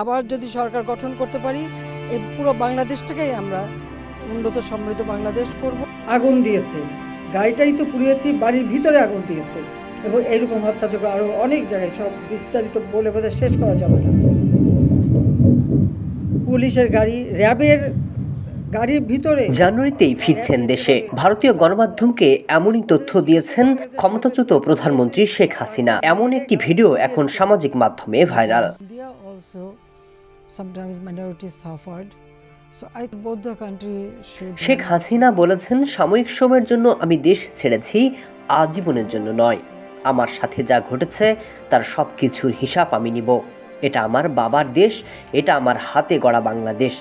আবার যদি সরকার গঠন করতে পারি এই পুরো বাংলাদেশটাকেই আমরা উন্নত সমৃদ্ধ বাংলাদেশ করব। আগুন দিয়েছে। গাড়িটাই তো পুড়িয়েছি বাড়ির ভিতরে আগুন দিয়েছে। এবং এরকম হত্যাযোগ্য আরও অনেক জায়গায় সব বিস্তারিত বলে বোধহয় শেষ করা যাবে না। পুলিশের গাড়ি র্যাবের গাড়ির ভিতরে জানুয়ারিতেই ফিরছেন দেশে। ভারতীয় গণমাধ্যমকে এমনই তথ্য দিয়েছেন ক্ষমতাচ্যুত প্রধানমন্ত্রী শেখ হাসিনা। এমন একটি ভিডিও এখন সামাজিক মাধ্যমে viral. Sometimes minorities suffered. Sheikh Hasina বলেছেন সাময়িক সময়ের জন্য আমি দেশ ছেড়েছি আজীবনের জন্য নয়। আমার সাথে যা ঘটেছে তার সব কিছুর হিসাব আমি নিব। এটা আমার বাবার দেশ এটা আমার হাতে গড়া বাংলাদেশ।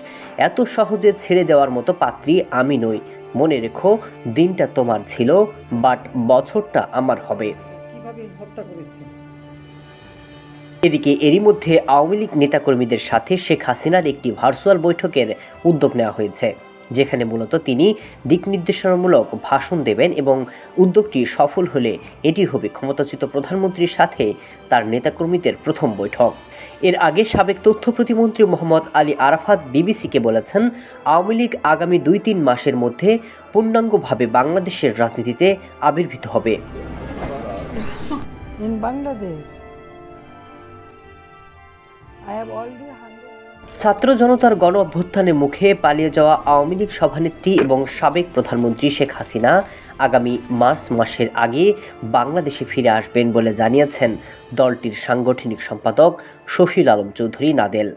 এত সহজে ছেড়ে দেওয়ার মতো পাত্রী আমি নই। মনে রেখো দিনটা তোমার ছিল বাট বছরটা আমার হবে। কীভাবে হত্যা করেছে? এদিকে এরই মধ্যে আওয়ামী লীগ নেতাকর্মীদের সাথে শেখ হাসিনার একটি ভার্চুয়াল বৈঠকের উদ্যোগ নেওয়া হয়েছে যেখানে মূলত তিনি দিক নির্দেশনামূলক ভাষণ দেবেন এবং উদ্যোগটি সফল হলে এটি হবে ক্ষমতাচ্যুত প্রধানমন্ত্রীর সাথে তার নেতাকর্মীদের প্রথম বৈঠক। এর আগে সাবেক তথ্য প্রতিমন্ত্রী মোহাম্মদ আলী আরাফাত বিবিসিকে বলেছেন আওয়ামী লীগ আগামী দুই তিন মাসের মধ্যে পূর্ণাঙ্গভাবে বাংলাদেশের রাজনীতিতে আবির্ভূত হবে। Bangladesh, ছাত্র জনতার গণ অভ্যুত্থানের মুখে পালিয়ে যাওয়া আওয়ামী লীগ সভানেত্রী এবং সাবেক প্রধানমন্ত্রী শেখ হাসিনা আগামী মার্চ মাসের আগে বাংলাদেশে ফিরে আসবেন বলে জানিয়েছেন দলটির সাংগঠনিক সম্পাদক শফিল আলম চৌধুরী নাদেল।